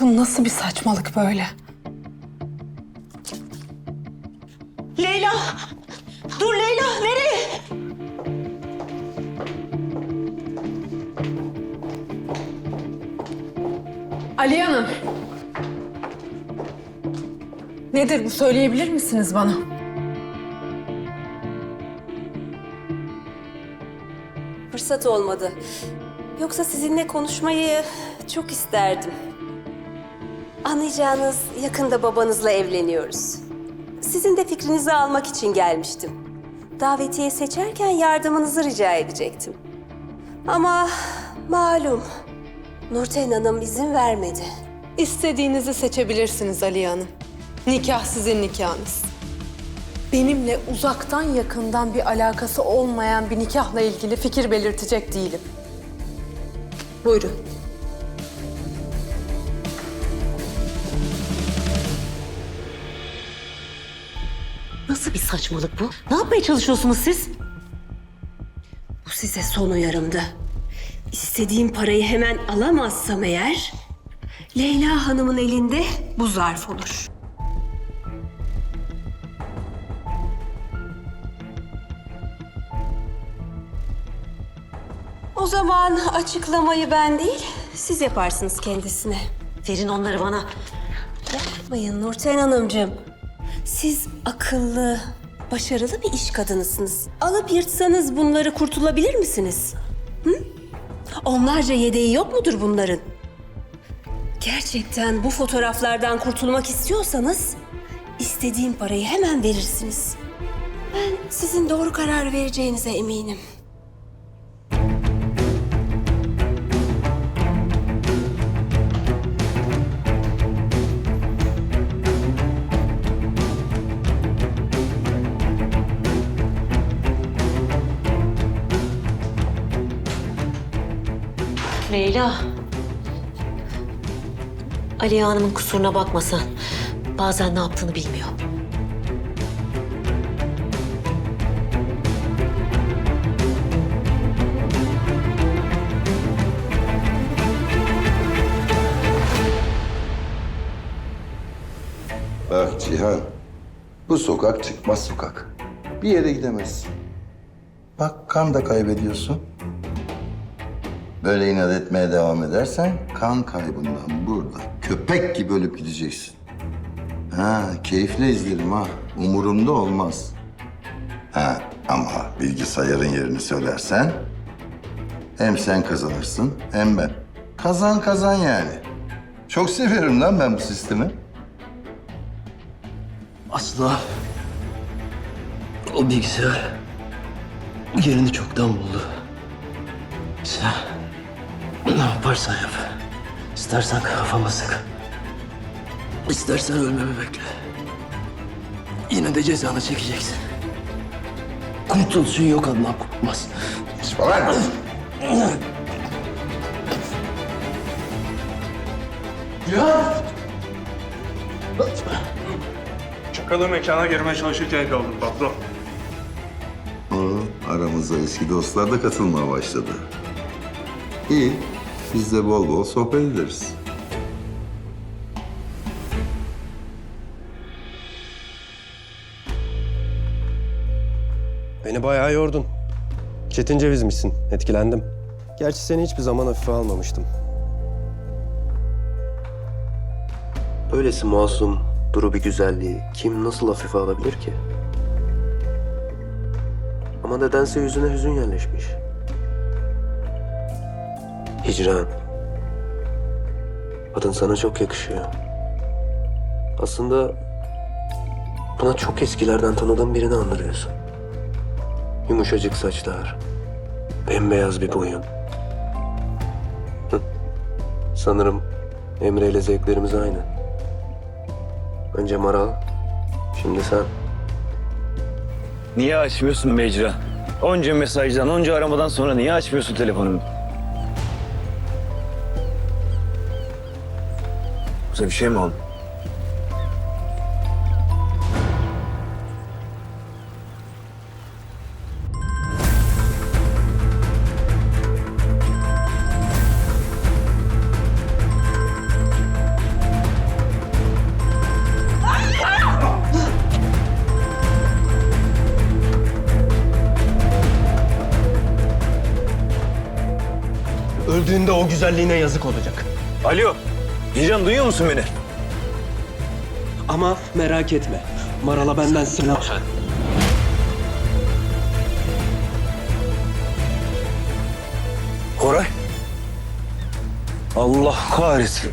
Bu nasıl bir saçmalık böyle? Leyla! Dur Leyla, nereye? Ali Hanım. Nedir bu söyleyebilir misiniz bana? Fırsat olmadı. Yoksa sizinle konuşmayı çok isterdim. Anlayacağınız yakında babanızla evleniyoruz. Sizin de fikrinizi almak için gelmiştim. Davetiye seçerken yardımınızı rica edecektim. Ama malum Nurten Hanım izin vermedi. İstediğinizi seçebilirsiniz Ali Hanım. Nikah sizin nikahınız. Benimle uzaktan yakından bir alakası olmayan bir nikahla ilgili fikir belirtecek değilim. Buyurun. Nasıl bir saçmalık bu? Ne yapmaya çalışıyorsunuz siz? Bu size son uyarımdı. İstediğim parayı hemen alamazsam eğer... Leyla Hanım'ın elinde bu zarf olur. O zaman açıklamayı ben değil, siz yaparsınız kendisine. Verin onları bana. Yapmayın Nurten Hanımcığım. Siz akıllı, başarılı bir iş kadınısınız. Alıp yırtsanız bunları kurtulabilir misiniz? Hı? Onlarca yedeği yok mudur bunların? Gerçekten bu fotoğraflardan kurtulmak istiyorsanız istediğim parayı hemen verirsiniz. Ben sizin doğru karar vereceğinize eminim. Leyla. Aliye Hanım'ın kusuruna bakma sen. Bazen ne yaptığını bilmiyor. Bak Cihan, bu sokak çıkmaz sokak. Bir yere gidemezsin. Bak kan da kaybediyorsun. Böyle inat etmeye devam edersen kan kaybından burada köpek gibi ölüp gideceksin. Ha, keyifle izlerim ha. Umurumda olmaz. Ha, ama bilgisayarın yerini söylersen hem sen kazanırsın hem ben. Kazan kazan yani. Çok seviyorum lan ben bu sistemi. Asla o bilgisayar yerini çoktan buldu. Sen ne yaparsan yap. İstersen kafama sık. İstersen ölmemi bekle. Yine de cezanı çekeceksin. Kurtulsun yok Adnan Korkmaz. Falan. Çakalı mekana girmeye çalışırken kaldım patron. Oo, aramıza eski dostlar da katılmaya başladı. İyi, biz de bol bol sohbet ederiz. Beni bayağı yordun. Çetin cevizmişsin. Etkilendim. Gerçi seni hiçbir zaman hafife almamıştım. Böylesi masum, duru bir güzelliği kim nasıl hafife alabilir ki? Ama nedense yüzüne hüzün yerleşmiş. Hicran. Adın sana çok yakışıyor. Aslında bana çok eskilerden tanıdığım birini andırıyorsun. Yumuşacık saçlar, bembeyaz bir boyun. Sanırım Emre ile zevklerimiz aynı. Önce Maral, şimdi sen. Niye açmıyorsun Mecra? Onca mesajdan, onca aramadan sonra niye açmıyorsun telefonunu? Size bir şey mi oldu? Öldüğünde o güzelliğine yazık olacak. Alo. Hicran duyuyor musun beni? Ama merak etme. Maral'a benden selam söyle. Koray. Allah kahretsin.